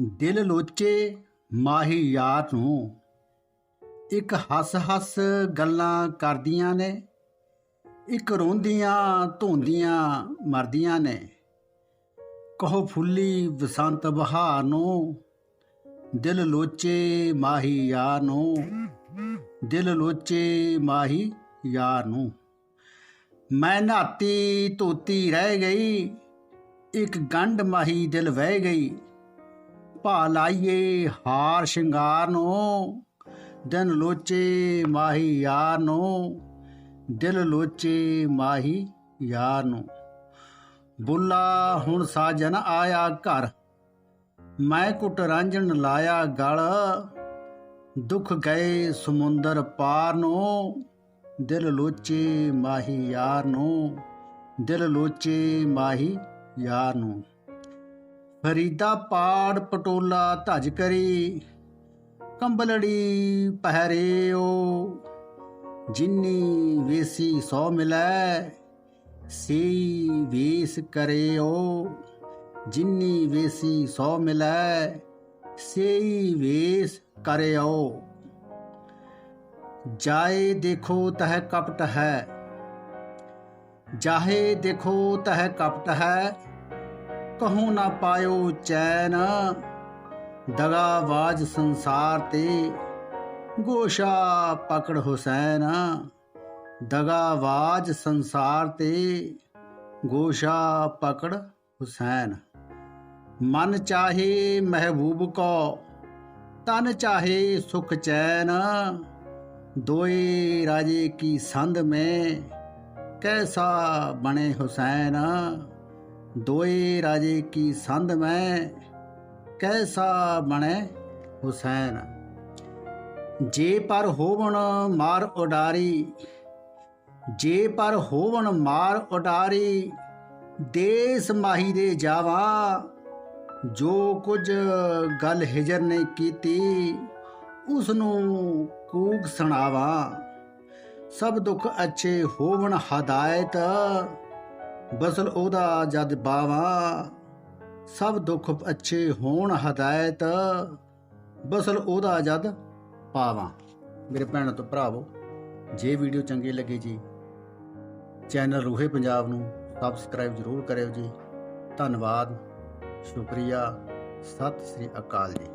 ਦਿਲ ਲੋਚੇ ਮਾਹੀ ਯਾਰ ਨੂੰ। ਇੱਕ ਹੱਸ-ਹੱਸ ਗੱਲਾਂ ਕਰਦੀਆਂ ਨੇ, ਇੱਕ ਰੋਂਦੀਆਂ ਧੋਂਦੀਆਂ ਮਰਦੀਆਂ ਨੇ। ਕਹੋ ਫੁੱਲੀ ਬਸੰਤ ਬਹਾਰ ਨੂੰ, ਦਿਲ ਲੋਚੇ ਮਾਹੀ ਯਾਰ ਨੂੰ। ਦਿਲ ਲੋਚੇ ਮਾਹੀ ਯਾਰ ਨੂੰ। ਮੈਂ ਨਹਾਤੀ ਧੋਤੀ ਰਹਿ ਗਈ, ਇੱਕ ਗੰਢ ਮਾਹੀ ਦਿਲ ਵਹਿ ਗਈ। ਭਾ ਲਾਈਏ ਹਾਰ ਸ਼ਿੰਗਾਰ ਨੂੰ, ਦਿਨ ਲੋਚੇ ਮਾਹੀ ਯਾਰ ਨੂੰ, ਦਿਲ ਲੋਚੇ ਮਾਹੀ ਯਾਰ ਨੂੰ। ਬੁੱਲਾ ਹੁਣ ਸਾਜਨ ਆਇਆ ਘਰ, ਮੈਂ ਕੁਟ ਰਾਂਝਣ ਲਾਇਆ ਗਲ, ਦੁੱਖ ਗਏ ਸਮੁੰਦਰ ਪਾਰ ਨੂੰ, ਦਿਲ ਲੋਚੇ ਮਾਹੀ ਯਾਰ ਨੂੰ, ਦਿਲ ਲੋਚੇ ਮਾਹੀ ਯਾਰ ਨੂੰ। ਫਰੀਦਾ ਪਾੜ ਪਟੋਲਾ ਧਜ ਕਰੀ, ਕੰਬਲੜੀ ਪਹਿਰਿਓ। ਜਿੰਨੀ ਵੇਸੀ ਸੋ ਮਿਲੈ ਸੀ ਵੇਸ ਕਰਿਓ। ਜਿੰਨੀ ਵੇਸੀ ਸੋ ਮਿਲੈ, ਸੇਈ ਵੇਸ ਕਰਿਓ। ਜਾਏ ਦੇਖੋ ਤਹ ਕਪਟ ਹੈ, ਜਾਹੇ ਦੇਖੋ ਤਹ ਕਪਟ ਹੈ ਕਹੂ ਨਾ ਪਾਇਓ ਚੈਨ। ਦਗਾਵਾਜ ਸੰਸਾਰ ਤੇ ਗੋਸ਼ਾ ਪਕੜ ਹੁਸੈਨ। ਦਗਾਵਾਜ ਸੰਸਾਰ ਤੇ ਗੋਸ਼ਾ ਪਕੜ ਹੁਸੈਨ। ਮਨ ਚਾਹੇ ਮਹਿਬੂਬ ਕੋ, ਤਨ ਚਾਹੇ ਸੁਖ ਚੈਨ। ਦੋਏ ਰਾਜੇ ਕੀ ਸੰਧ ਮੈਂ, ਕੈਸਾ ਬਣੇ ਹੁਸੈਨ। ਦੋਏ ਰਾਜੇ ਕੀ ਸੰਧ ਮੈਂ, ਕੈਸਾ ਬਣੇ ਹੁਸੈਨ? ਜੇ ਪਰ ਹੋਵਣ ਮਾਰ ਉਡਾਰੀ, ਜੇ ਪਰ ਹੋਵਣ ਮਾਰ ਉਡਾਰੀ, ਦੇਸ ਮਾਹੀ ਦੇ ਜਾਵਾ, ਜੋ ਕੁਝ ਗੱਲ ਹਿਜਰ ਨੇ ਕੀਤੀ ਉਸ ਨੂੰ ਕੂਕ ਸੁਣਾਵਾ। ਸਭ ਦੁੱਖ ਅੱਛੇ ਹੋਵਣ ਹਦਾਇਤ ਬਸਲ ਉਹਦਾ ਜਦ ਬਾਵਾ, ਸਭ ਦੁੱਖ ਅੱਛੇ ਹੋਣ ਹਦਾਇਤ, ਬਸਲ ਉਹਦਾ ਜਦ ਪਾਵਾਂ। ਮੇਰੇ ਭੈਣ ਤੋਂ ਭਰਾਵੋ, ਜੇ ਵੀਡੀਓ ਚੰਗੀ ਲੱਗੇ ਜੀ, ਚੈਨਲ ਰੂਹੇ ਪੰਜਾਬ ਨੂੰ ਸਬਸਕ੍ਰਾਈਬ ਜ਼ਰੂਰ ਕਰਿਓ ਜੀ। ਧੰਨਵਾਦ, ਸ਼ੁਕਰੀਆ, ਸਤਿ ਸ੍ਰੀ ਅਕਾਲ ਜੀ।